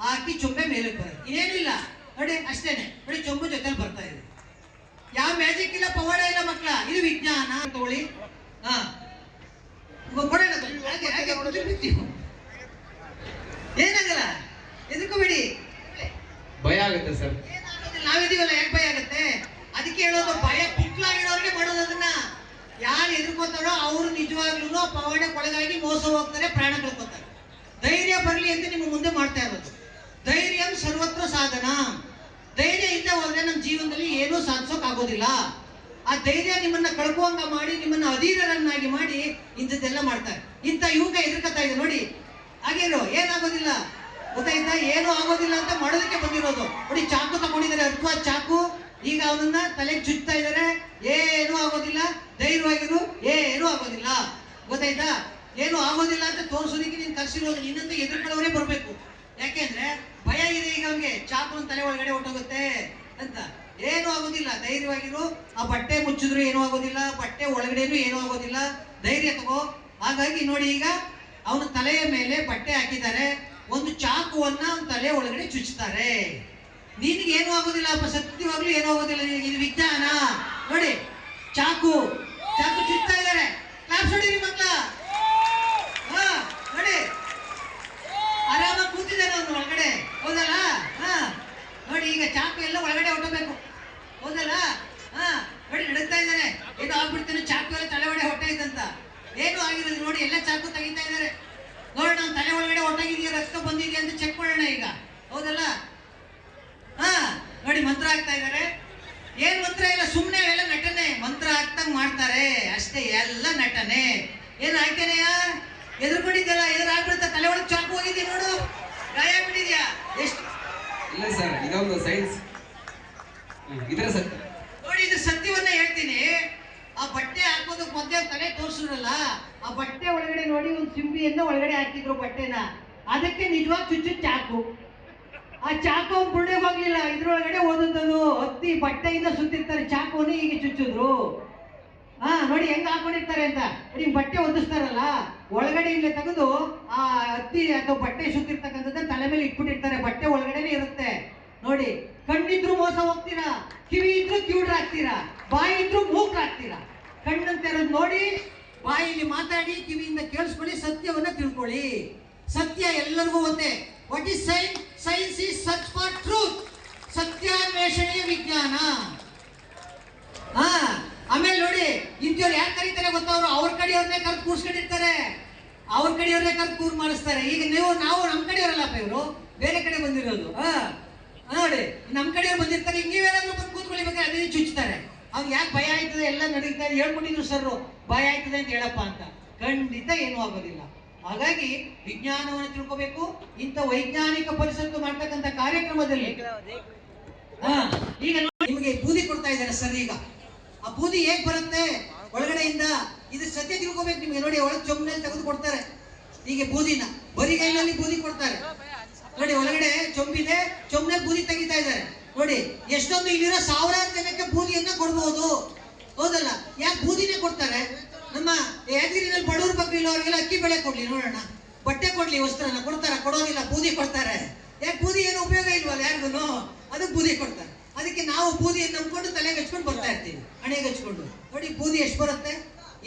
Speaker 1: ಆ ಅಕ್ಕಿ ಚೊಂಬೆ ಮೇಲೆ ಬರುತ್ತೆ. ಏನಿಲ್ಲ ನೋಡಿ ಅಷ್ಟೇನೆ. ನೋಡಿ ಚೊಂಬು ಜೊತೆ ಬರ್ತಾ ಇದೆ. ಯಾವ ಮ್ಯಾಜಿಕ್ ಇಲ್ಲ ಪವಾಡ ಇಲ್ಲ ಮಕ್ಕಳ ಇದು ವಿಜ್ಞಾನ. ತಗೊಳ್ಳಿ. ಹಾ. ಎದಕ್ಕೂ ಕೊಡೋಣ. ಏನಾಗಲ್ಲ? ಎದುರ್ಕೋಬೇಡಿ
Speaker 4: ಭಯ ಆಗುತ್ತೆ ಸರ್.
Speaker 1: ನಾವಿದೀವಲ್ಲ ಯಾಕೆ ಭಯ ಆಗುತ್ತೆ? ಅದಕ್ಕೆ ಹೇಳೋದು ಭಯ ಯಾರು ಎದುರ್ಕೋತಾರೋ ಅವರು ನಿಜವಾಗ್ಲೂ ಪವಾಡಕ್ಕೊಳಗಾಗಿ ಮೋಸ ಹೋಗ್ತಾರೆ, ಪ್ರಾಣ ಕಳ್ಕೊತಾರೆ. ಧೈರ್ಯ ಬರಲಿ ಅಂತ ನಿಮ್ಮ ಮುಂದೆ ಮಾಡ್ತಾ ಇರೋದು. ಧೈರ್ಯ ಸರ್ವತ್ರ ಸಾಧನ. ಧೈರ್ಯ ಇಲ್ಲದೆ ಹೋದ್ರೆ ನಮ್ಮ ಜೀವನದಲ್ಲಿ ಏನೂ ಸಾಧಿಸೋಕ್ ಆಗೋದಿಲ್ಲ ಆ ಧೈರ್ಯ ನಿಮ್ಮನ್ನ ಕಳ್ಕೊಂಗ ಮಾಡಿ, ನಿಮ್ಮನ್ನ ಅಧೀರರನ್ನಾಗಿ ಮಾಡಿ ಇಂಥದ್ದೆಲ್ಲ ಮಾಡ್ತಾರೆ. ಇಂಥ ಯುವಕ ಎದುರ್ಕೊತಾ ಇದೆ ನೋಡಿ. ಹಾಗೇನು ಏನಾಗೋದಿಲ್ಲ. ಗೊತ್ತಾಯ್ತಾ? ಏನೂ ಆಗೋದಿಲ್ಲ ಅಂತ ಮಾಡೋದಕ್ಕೆ ಬಂದಿರೋದು. ನೋಡಿ, ಚಾಕು ತಗೊಂಡಿದ್ದಾರೆ, ಅರ್ಥವಾದ ಚಾಕು. ಈಗ ಅವನನ್ನ ತಲೆಗೆ ಚುಚ್ತಾ ಇದ್ದಾರೆ ಏನೂ ಆಗೋದಿಲ್ಲ. ಧೈರ್ಯವಾಗಿರು. ಏನೂ ಆಗೋದಿಲ್ಲ. ಗೊತ್ತಾಯ್ತಾ? ಏನು ಆಗೋದಿಲ್ಲ ಅಂತ ತೋರಿಸೋದಕ್ಕೆ ನೀನು ಕರ್ಸಿರೋದು ನಿನ್ನಂತ ಎದುರ್ಕೊಳ್ಳೋರೇ ಬರಬೇಕು. ಯಾಕೆಂದ್ರೆ ಭಯ ಇದೆ ಈಗ ಅವ್ನಿಗೆ. ಚಾಕು ತಲೆ ಒಳಗಡೆ ಹೊಟ್ಟೋಗುತ್ತೆ ಅಂತ. ಏನೂ ಆಗೋದಿಲ್ಲ. ಧೈರ್ಯವಾಗಿರು. ಆ ಬಟ್ಟೆ ಮುಚ್ಚಿದ್ರು ಏನೂ ಆಗೋದಿಲ್ಲ. ಬಟ್ಟೆ ಒಳಗಡೆನೂ ಏನೂ ಆಗೋದಿಲ್ಲ. ಧೈರ್ಯ ತಗೋ. ಹಾಗಾಗಿ ನೋಡಿ ಈಗ ಅವನ ತಲೆಯ ಮೇಲೆ ಬಟ್ಟೆ ಹಾಕಿದ್ದಾರೆ. ಒಂದು ಚಾಕುವನ್ನ ಅವನ ತಲೆ ಒಳಗಡೆ ಚುಚ್ಚುತ್ತಾರೆ ನಿನಗೆ ಏನೂ ಆಗೋದಿಲ್ಲ, ಅಪ್ಪ, ಸತ್ಯವಾಗ್ಲೂ ಏನೂ ಆಗೋದಿಲ್ಲ ನಿನಗೆ? ಇದು ವಿಜ್ಞಾನ. ನೋಡಿ, ಚಾಕು ಚಾಕು ಚುಚ್ತಾ ಇದ್ದಾರೆ. ಕ್ಲಾಪ್ಸ್ ನಿಮ್ಮ ಮಕ್ಕಳ. ನೋಡಿ. ಆರಾಮಾಗಿ ಕೂತಿದ್ದಾನೆ ಅವನು ಒಳಗಡೆ. ಹೌದಲ್ಲ? ಹಾ. ನೋಡಿ, ಈಗ ಚಾಕು ಎಲ್ಲ ಒಳಗಡೆ ಹೊಟ್ಟಬೇಕು ಹೌದಲ್ಲ? ಹಾ. ನೋಡಿ ನಡುತ್ತಾ ಇದ್ದಾನೆ ಇದು ಆಗ್ಬಿಡ್ತಾನೆ, ಚಾಕು ಎಲ್ಲ ತಲೆ ಒಳಗಡೆ ಹೊಟ್ಟೆ ಇದ್ದಂತ ಏನು ಆಗಿರೋದು ನೋಡಿ, ಎಲ್ಲ ಚಾಕು ತೆಗಿತಾ ಇದ್ದಾರೆ. ನೋಡೋಣ, ತಲೆ ಒಳಗಡೆ ಹೊಟ್ಟಾಗಿದೆಯಾ, ರಕ್ತ ಬಂದಿದೆಯಾ ಅಂತ ಚೆಕ್ ಮಾಡೋಣ ಈಗ. ಹೌದಲ್ಲ? ಹಾ ನೋಡಿ ಮಂತ್ರ ಆಗ್ತಾ ಇದ್ದಾರೆ ಏನ್ ಮಂತ್ರ ಇಲ್ಲ ಸುಮ್ಮನೆ ಎಲ್ಲ ನಟನೆ. ಮಂತ್ರ ಆಗ್ತಂಗ್ ಮಾಡ್ತಾರೆ. ಅಷ್ಟೇ ಎಲ್ಲ ನಟನೆ. ಏನ್ ಎದುರು ಎದುರ್ಕೊಂಡಿದ್ದಲ್ಲ ಎದುರು ಆಗ್ಬಿಡುತ್ತ ತಲೆ ಒಳಗೆ ಚಾಕು ಹೋಗಿದ್ದೀನಿ ನೋಡು. ಗಾಯ ಬಿಟ್ಟಿದ್ಯಾ ಎಷ್ಟು
Speaker 5: ಇಲ್ಲ ಸರ್ ಇದೊಂದು ಸೈನ್ಸ್. ಇದರ ಸತ್ಯ.
Speaker 1: ನೋಡಿ ಇದು ಸತ್ಯವನ್ನ ಹೇಳ್ತೀನಿ. ಆ ಬಟ್ಟೆ ಹಾಕೋದಕ್ಕೆ ಮೊದಲೇ ತಲೆ ತೋರಿಸಿದ್ರಲ್ಲ ಆ ಬಟ್ಟೆ ಒಳಗಡೆ ನೋಡಿ ಒಂದು ಸಿಂಬಿಯನ್ನ ಒಳಗಡೆ ಹಾಕಿದ್ರು ಬಟ್ಟೆನ. ಅದಕ್ಕೆ ನಿಜವಾಗ್ ಚುಚ್ಚು ಚಾಕು. ಆ ಚಾಕು ಬುರ್ಡೆಗೆ ಹೋಗ್ಲಿಲ್ಲ. ಇದ್ರೊಳಗಡೆ ಓದುತ್ತದು? ಹತ್ತಿ ಬಟ್ಟೆಯಿಂದ ಸುತ್ತಿರ್ತಾರೆ. ಚಾಕುವನ್ನು ಹೀಗೆ ಚುಚ್ಚಿದ್ರು. ಹಾ ನೋಡಿ ಹೆಂಗ್ ಹಾಕೊಂಡಿರ್ತಾರೆ ಅಂತ. ನೋಡಿ ಬಟ್ಟೆ ಒದಿಸ್ತಾರಲ್ಲ ಒಳಗಡೆ ಇಲ್ಲೇ ತೆಗೆದು ಆ ಹತ್ತಿ ಅಥವಾ ಬಟ್ಟೆ ಸುತ್ತಿರ್ತಕ್ಕಂಥದ್ದು ತಲೆ ಮೇಲೆ ಇಟ್ಬಿಟ್ಟಿರ್ತಾರೆ. ಬಟ್ಟೆ ಒಳಗಡೆನೆ ಇರುತ್ತೆ. ನೋಡಿ, ಕಣ್ಣಿದ್ರು ಮೋಸ ಹೋಗ್ತೀರಾ? ಕಿವಿ ಇದ್ರು ಕಿವುಡ್ರ ಆಗ್ತೀರಾ? ಬಾಯಿ ಇದ್ರು ಮೂಕ್ರಾಗ್ತೀರಾ? ಕಣ್ಣಂತ ಇರೋದು ನೋಡಿ ಬಾಯಿಲಿ ಮಾತಾಡಿ, ಕಿವಿಯಿಂದ ಕೇಳಿಸ್ಕೊಳ್ಳಿ, ಸತ್ಯವನ್ನ ತಿಳ್ಕೊಳ್ಳಿ. ಸತ್ಯ ಎಲ್ಲರಿಗೂ ಒಂದೇ. What is science science is search for truth ಸತ್ಯಾನ್ವೇಷಣೆಯ ವಿಜ್ಞಾನ ಹಾ, ಆಮೇಲೆ ನೋಡಿ, ಇಂಥವ್ರು ಯಾಕೆ ಕರೀತಾರೆ ಗೊತ್ತವ್ರು ಅವ್ರ ಕಡೆಯವ್ರನ್ನೇ ಕರೆದು ಕೂರ್ಸ್ಕೊಂಡಿರ್ತಾರೆ. ಅವ್ರ ಕಡೆಯವ್ರನ್ನೇ ಕರೆದು ಕೂರ್ ಮಾಡಿಸ್ತಾರೆ. ಈಗ ನೀವು, ನಾವು ನಮ್ಮ ಕಡೆಯವರಲ್ಲಪ್ಪ ಇವರು. ಬೇರೆ ಕಡೆ ಬಂದಿರೋದು. ಹಾ ನೋಡಿ ನಮ್ಮ ಕಡೆಯವ್ರು ಬಂದಿರ್ತಾರೆ. ಈಗ ನೀವೇನಾದ್ರೂ ಬಂದು ಕೂತ್ಕೊಳ್ಬೇಕಾದ್ರೆ ಅದೇ ಚುಚ್ತಾರೆ. ಅವ್ರಿಗೆ ಯಾಕೆ ಭಯ ಆಯ್ತದೆ? ಎಲ್ಲ ನಡೀತಾ ಇದೆ. ಹೇಳ್ಕೊಂಡಿದ್ರು ಸರ್ ಭಯ ಆಯ್ತದೆ ಅಂತ ಹೇಳಪ್ಪ ಅಂತ. ಖಂಡಿತ ಏನೂ ಆಗೋದಿಲ್ಲ. ಹಾಗಾಗಿ ವಿಜ್ಞಾನವನ್ನು ತಿಳ್ಕೋಬೇಕು, ಇಂಥ ವೈಜ್ಞಾನಿಕ ಪರಿಷತ್ತು ಮಾಡ್ತಕ್ಕಂಥ ಕಾರ್ಯಕ್ರಮದಲ್ಲಿ. ಈಗ ನಿಮಗೆ ಬೂದಿ ಕೊಡ್ತಾ ಇದ್ದಾರೆ ಸರ್ ಈಗ. ಆ ಬೂದಿ ಹೇಗ್ ಬರುತ್ತೆ? ಒಳಗಡೆಯಿಂದ ಇದು ಸತ್ಯ ತಿಳ್ಕೋಬೇಕು ನಿಮಗೆ. ನೋಡಿ, ಒಳಗೆ ಚೊಂಬನಲ್ಲಿ ತೆಗೆದು ಕೊಡ್ತಾರೆ. ಹೀಗೆ ಬೂದಿನ. ಬರಿಗೈನಲ್ಲಿ ಬೂದಿ ಕೊಡ್ತಾರೆ. ನೋಡಿ, ಒಳಗಡೆ ಚೊಂಬಿದೆ ಚೊಂಬನೆ ಬೂದಿ ತೆಗಿತಾ ಇದ್ದಾರೆ. ನೋಡಿ, ಎಷ್ಟೊಂದು ಇಲ್ಲಿರೋ ಸಾವಿರಾರು ಜನಕ್ಕೆ ಬೂದಿಯನ್ನ ಕೊಡ್ಬೋದು. ಹೌದಲ್ಲ? ಯಾಕೆ ಬೂದಿನೇ ಕೊಡ್ತಾರೆ? ನಮ್ಮ ಯಾದಗಿರಿನಲ್ಲಿ ಅವ್ರಿಗೆಲ್ಲ ಅಕ್ಕಿ ಬೆಳೆ ಕೊಡ್ಲಿ, ನೋಡೋಣ. ಬಟ್ಟೆ ಕೊಡ್ಲಿ, ವಸ್ತ್ರನ ಕೊಡ್ತಾರ, ಕೊಡೋದಿಲ್ಲ, ಬೂದಿ ಕೊಡ್ತಾರೆ. ಯಾಕೆ ಬೂದಿ ಏನು ಉಪಯೋಗ ಇಲ್ವಲ್ಲ ಯಾರಿಗೂ ಅದಕ್ಕೆ ಬೂದಿ ಕೊಡ್ತಾರೆ. ಅದಕ್ಕೆ ನಾವು ಬೂದಿಯನ್ನು ನಂಬ್ಕೊಂಡು ತಲೆಗೆ ಹಚ್ಕೊಂಡು ಬರ್ತಾ ಇರ್ತೀವಿ ಹಣೆಗೆ ಹಚ್ಕೊಂಡು ನೋಡಿ, ಬೂದಿ ಎಷ್ಟು ಬರುತ್ತೆ?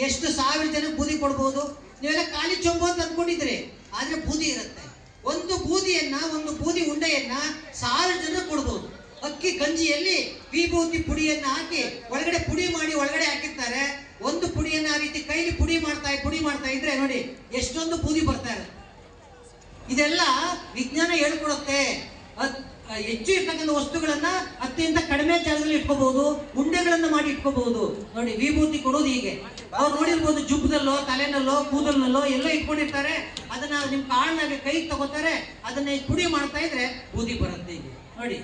Speaker 1: ಎಷ್ಟು ಸಾವಿರ ಜನಕ್ಕೆ ಬೂದಿ ಕೊಡ್ಬೋದು? ನೀವೆಲ್ಲ ಖಾಲಿ ಚೊಂಬು ಅಂತ ಅಂದ್ಕೊಂಡಿದ್ರಿ ಆದ್ರೆ ಬೂದಿ ಇರುತ್ತೆ. ಒಂದು ಬೂದಿಯನ್ನ, ಒಂದು ಬೂದಿ ಉಂಡೆಯನ್ನ ಸಾವಿರ ಜನ ಕೊಡ್ಬೋದು. ಅಕ್ಕಿ ಗಂಜಿಯಲ್ಲಿ ವಿಭೂತಿ ಪುಡಿಯನ್ನ ಹಾಕಿ, ಒಳಗಡೆ ಪುಡಿ ಮಾಡಿ ಒಳಗಡೆ ಹಾಕಿರ್ತಾರೆ. ಒಂದು ಪುಡಿಯನ್ನು ಆ ರೀತಿ ಕೈಲಿ ಪುಡಿ ಮಾಡ್ತಾ ಪುಡಿ ಮಾಡ್ತಾ ಇದ್ರೆ ನೋಡಿ ಎಷ್ಟೊಂದು ಬೂದಿ ಬರ್ತಾ ಇರುತ್ತೆ. ಇದೆಲ್ಲ ವಿಜ್ಞಾನ ಹೇಳ್ಕೊಡುತ್ತೆ. ಹೆಚ್ಚು ಇರ್ತಕ್ಕಂಥ ವಸ್ತುಗಳನ್ನ ಅತ್ಯಂತ ಕಡಿಮೆ ಜಾಗದಲ್ಲಿ ಇಟ್ಕೋಬಹುದು, ಉಂಡೆಗಳನ್ನ ಮಾಡಿ ಇಟ್ಕೋಬಹುದು. ನೋಡಿ, ವಿಭೂತಿ ಕೊಡೋದು ಹೀಗೆ. ಅವ್ರು ನೋಡಿರ್ಬೋದು ಜುಬ್ಬದಲ್ಲೋ ತಲೆನಲ್ಲೋ, ಕೂದಲ್ನಲ್ಲೋ ಎಲ್ಲ ಇಟ್ಕೊಂಡಿರ್ತಾರೆ. ಅದನ್ನ ನಿಮ್ ಕಾಳನಾಗ ಕೈಗೆ ತಗೋತಾರೆ. ಅದನ್ನ ಪುಡಿ ಮಾಡ್ತಾ ಇದ್ರೆ ಬೂದಿ ಬರುತ್ತೆ ಹೀಗೆ. ನೋಡಿ?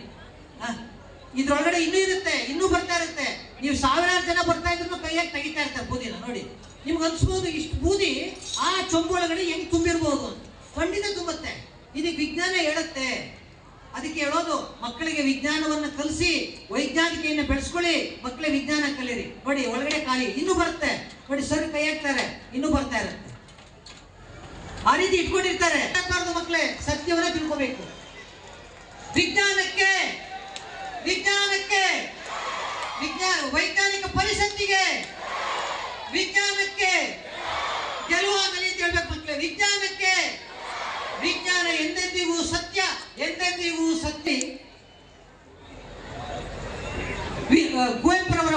Speaker 1: ಇದ್ರೊಳಗಡೆ ಇನ್ನೂ ಇರುತ್ತೆ, ಇನ್ನೂ ಬರ್ತಾ ಇರುತ್ತೆ. ನೀವು ಸಾವಿರಾರು ಜನ ಬರ್ತಾ ಇದ್ರು ಕೈಯಾಗಿ ತೆಗಿತಾ ಇರ್ತಾರೆ ಬೂದಿನ, ನೋಡಿ. ನಿಮ್ಗೆ ಅನ್ಸ್ಬೋದು ಇಷ್ಟು ಬೂದಿ ಆ ಚೊಂಬು ಒಳಗಡೆ ಹೆಂಗ್ ತುಂಬಿರ್ಬೋದು ಅಂತ. ಖಂಡಿತ ತುಂಬುತ್ತೆ. ಇದಕ್ಕೆ ವಿಜ್ಞಾನ ಹೇಳುತ್ತೆ. ಅದಕ್ಕೆ ಹೇಳೋದು, ಮಕ್ಕಳಿಗೆ ವಿಜ್ಞಾನವನ್ನ ಕಲಿಸಿ, ವೈಜ್ಞಾನಿಕೆಯನ್ನು ಬೆಳೆಸ್ಕೊಳ್ಳಿ, ಮಕ್ಕಳೇ ವಿಜ್ಞಾನ ಕಲೀರಿ. ನೋಡಿ, ಒಳಗಡೆ ಖಾಲಿ, ಇನ್ನೂ ಬರುತ್ತೆ. ನೋಡಿ, ಸರ್ ಕೈ ಹಾಕ್ತಾರೆ, ಇನ್ನೂ ಬರ್ತಾ ಇರುತ್ತೆ. ಆ ರೀತಿ ಇಟ್ಕೊಂಡಿರ್ತಾರೆ. ಮಕ್ಕಳೇ, ಸತ್ಯವನ್ನ ತಿಳ್ಕೋಬೇಕು. ವಿಜ್ಞಾನಕ್ಕೆ ವಿಜ್ಞಾನಕ್ಕೆ ವಿಜ್ಞಾನ ವೈಜ್ಞಾನಿಕ ಪರಿಸತ್ತಿಗೆ ವಿಜ್ಞಾನಕ್ಕೆ ಗೆಲುವಾಗಲಿ ಅಂತ ಮಕ್ಕಳೇ. ವಿಜ್ಞಾನಕ್ಕೆ, ವಿಜ್ಞಾನ ಎಂದೆಂದಿಗೂ ಸತ್ಯ ಎಂದೆಂದಿಗೂ ಸತ್ಯ. ಕುವೆಂಪುರವರ